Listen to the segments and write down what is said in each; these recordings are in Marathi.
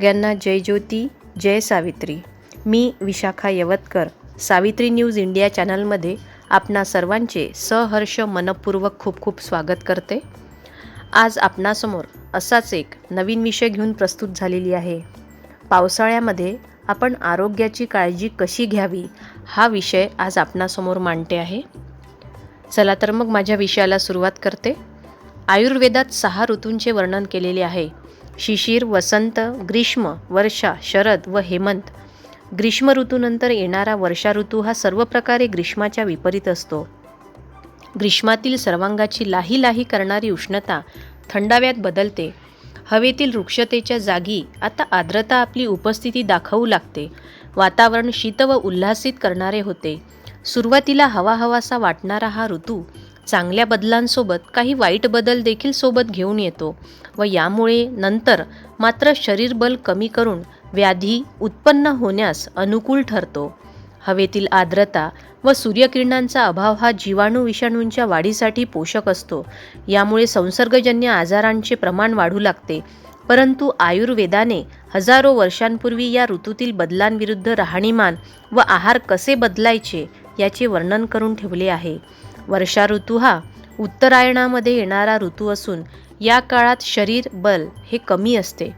सगळ्यांना जय ज्योती जय सावित्री. मी विशाखा यवतकर सावित्री न्यूज इंडिया चॅनलमध्ये आपणा सर्वांचे सहर्ष मनपूर्वक खूप खूप स्वागत करते. आज आपणासमोर असाच एक नवीन विषय घेऊन प्रस्तुत झालेली आहे. पावसाळ्यामध्ये आपण आरोग्याची काळजी कशी घ्यावी हा विषय आज आपणासमोर मांडते आहे. चला तर मग माझ्या विषयाला सुरुवात करते. आयुर्वेदात सहा ऋतूंचे वर्णन केलेले आहे. शिशिर वसंत ग्रीष्म वर्षा शरद व हेमंत. ग्रीष्म ऋतूनंतर येणारा वर्षा ऋतू हा सर्व प्रकारे ग्रीष्माच्या विपरीत असतो. ग्रीष्मातील सर्वांगाची लाही लाही करणारी उष्णता थंडाव्यात बदलते. हवेतील वृक्षतेच्या जागी आता आर्द्रता आपली उपस्थिती दाखवू लागते. वातावरण शीत व उल्हासित करणारे होते. सुरुवातीला हवा हवासा वाटणारा हा ऋतू चांगल्या बदलांसोबत काही वाईट बदल देखील सोबत घेऊन येतो व यामुळे नंतर मात्र शरीरबल कमी करून व्याधी उत्पन्न होण्यास अनुकूल ठरतो. हवेतील आर्द्रता व सूर्यकिरणांचा अभाव हा जीवाणू विषाणूंच्या वाढीसाठी पोषक असतो. यामुळे संसर्गजन्य आजारांचे प्रमाण वाढू लागते. परंतु आयुर्वेदाने हजारो वर्षांपूर्वी या ऋतूतील बदलांविरुद्ध राहणीमान व आहार कसे बदलायचे याचे वर्णन करून ठेवले आहे. वर्षा ऋतू हा उत्तरायणामध्ये येणारा ऋतू असून या काळात शरीर बल हे कमी असते.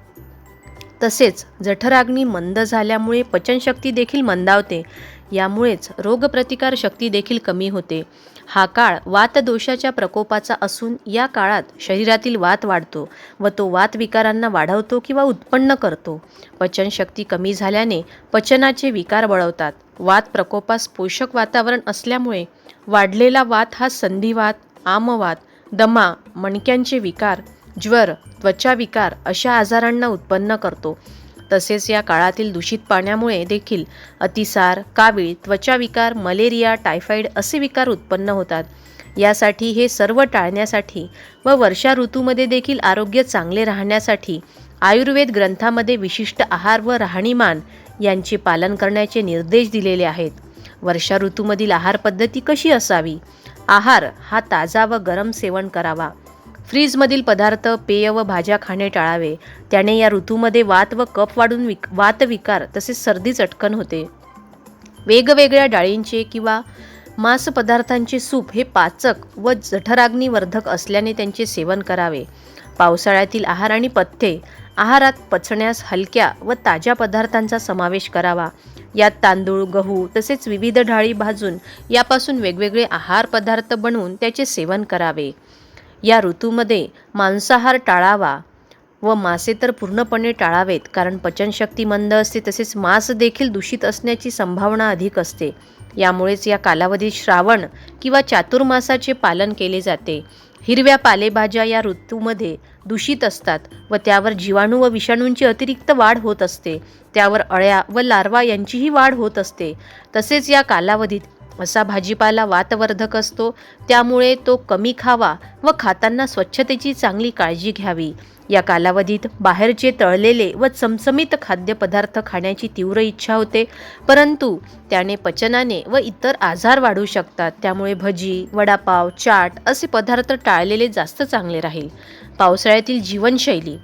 तसेच जठराग्नी मंद झाल्यामुळे पचनशक्ती देखील मंदावते. यामुळेच रोगप्रतिकार शक्ती देखील कमी होते. हा काळ वातदोषाच्या प्रकोपाचा असून या काळात शरीरातील वात वाढतो व तो वात विकारांना वाढवतो किंवा उत्पन्न करतो. पचनशक्ती कमी झाल्याने पचनाचे विकार बळवतात वात प्रकोपास पोषक वातावरण असल्यामुळे वाढलेला वात हा संधिवात आमवात दमा मणक्यांचे विकार ज्वर त्वचा विकार अशा आजारांना उत्पन्न करतो. तसेच या काळातील दूषित पाण्यामुळे देखील अतिसार कावीळ त्वचाविकार मलेरिया टायफॉईड असे विकार उत्पन्न होतात. यासाठी हे सर्व टाळण्यासाठी व वर्षा ऋतूमध्ये देखील आरोग्य चांगले राहण्यासाठी आयुर्वेद ग्रंथामध्ये विशिष्ट आहार व राहणीमान यांचे पालन करण्याचे निर्देश दिलेले आहेत. वर्षा ऋतूमधील आहार पद्धती कशी असावी? आहार हा ताजा व गरम सेवन करावा. फ्रीजमधील पदार्थ पेय व भाज्या खाणे टाळावे. त्याने या ऋतूमध्ये वात व कप वाढून विक वातविकार तसेच सर्दी चटकन होते. वेगवेगळ्या डाळींचे किंवा मांस पदार्थांचे सूप हे पाचक व जठराग्निवर्धक असल्याने त्यांचे सेवन करावे. पावसाळ्यातील आहार आणि पथ्ये आहारात पचण्यास हलक्या व ताज्या पदार्थांचा समावेश करावा. यात तांदूळ गहू तसेच विविध डाळी भाजून यापासून वेगवेगळे आहार पदार्थ बनवून त्याचे सेवन करावे. या ऋतूमध्ये मांसाहार टाळावा व मासे तर पूर्णपणे टाळावेत कारण पचनशक्ती मंद असते तसेच मांस देखील दूषित असण्याची संभावना अधिक असते. यामुळेच या कालावधीत श्रावण किंवा चातुर्मासाचे पालन केले जाते. हिरव्या पालेभाज्या या ऋतूमध्ये दूषित असतात व त्यावर जीवाणू व विषाणूंची अतिरिक्त वाढ होत असते. त्यावर अळ्या व लार्वा यांचीही वाढ होत असते. तसेच या कालावधीत असा भाजीपाला वातवर्धक असतो त्यामुळे तो कमी खावा व खाताना स्वच्छतेची चांगली काळजी घ्यावी. या कालावधीत बाहेरचे तळलेले व चमचमीत खाद्यपदार्थ खाण्याची तीव्र इच्छा होते परंतु त्याने पचनाने व इतर आजार वाढू शकतात. त्यामुळे भजी वडापाव चाट असे पदार्थ टाळलेले जास्त चांगले राहील. पावसाळ्यातील जीवनशैली.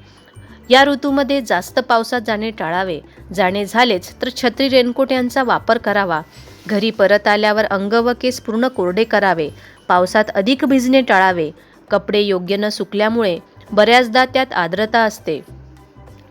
या ऋतूमध्ये जास्त पावसात जाणे टाळावे. जाणे झालेच तर छत्री रेनकोट यांचा वापर करावा. घरी परत आल्यावर अंग व केस पूर्ण कोरडे करावे पावसात अधिक भिजणे टाळावे. कपडे योग्य न सुकल्यामुळे बऱ्याचदा त्यात आर्द्रता असते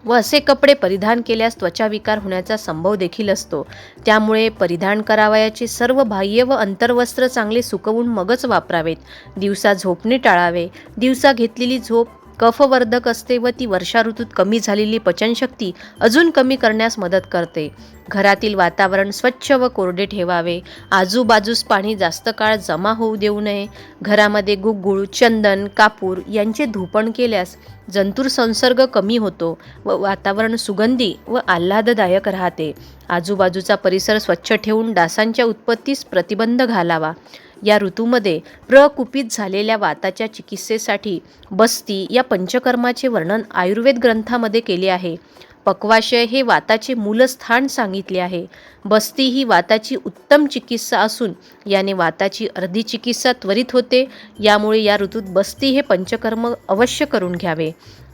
व असे कपडे परिधान केल्यास त्वचा विकार होण्याचा संभव देखील असतो. त्यामुळे परिधान करावयाचे सर्व बाह्य व अंतर्वस्त्र चांगले सुकवून मगच वापरावेत. दिवसा झोपणे टाळावे. दिवसा घेतलेली झोप कफवर्धक असते व ती वर्षा ऋतूत कमी झालेली पचनशक्ती अजून कमी करण्यास मदत करते. घरातील वातावरण स्वच्छ व कोरडे ठेवावे. आजूबाजूस पाणी जास्त काळ जमा होऊ देऊ नये. घरामध्ये गुगुळ चंदन कापूर यांचे धूपण केल्यास जंतूर संसर्ग कमी होतो व वातावरण सुगंधी व आल्हाददायक राहते. आजूबाजूचा परिसर स्वच्छ ठेवून डासांच्या उत्पत्तीस प्रतिबंध घालावा. या ऋतूमध्ये प्रकुपित झालेल्या वाताच्या चिकित्सेसाठी बस्ती या पंचकर्माचे वर्णन आयुर्वेद ग्रंथामध्ये केले आहे. पक्वाशय हे वाताचे मूलस्थान सांगितले आहे. बस्ती ही वाताची उत्तम चिकित्सा असून याने वाताची अर्धी चिकित्सा त्वरित होते. यामुळे या ऋतूत बस्ती हे पंचकर्म अवश्य करून घ्यावे.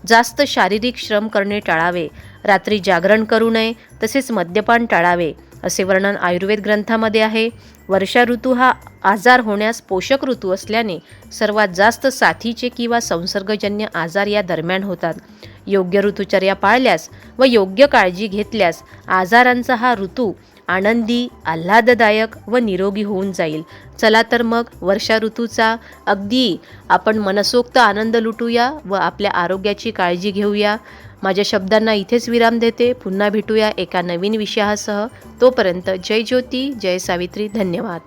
जास्त शारीरिक श्रम करणे टाळावे. रात्री जागरण करू नये. तसेच मद्यपान टाळावे. असे वर्णन आयुर्वेद ग्रंथामध्ये आहे. वर्षा ऋतू हा आजार होण्यास पोषक ऋतू असल्याने सर्वात जास्त साथीचे किंवा संसर्गजन्य आजार या दरम्यान होतात. योग्य ऋतुचर्या पाळल्यास व योग्य काळजी घेतल्यास आजारांचा हा ऋतू आनंदी आल्हाददायक व निरोगी होऊन जाईल. चला तर मग वर्षा ऋतूचा अगदी आपण मनसोक्त आनंद लुटूया व आपल्या आरोग्याची काळजी घेऊया. माझ्या शब्दांना इथेच विराम देते. पुन्हा भेटूया एका नवीन विषयासह. तोपर्यंत जय ज्योती जय सावित्री. धन्यवाद.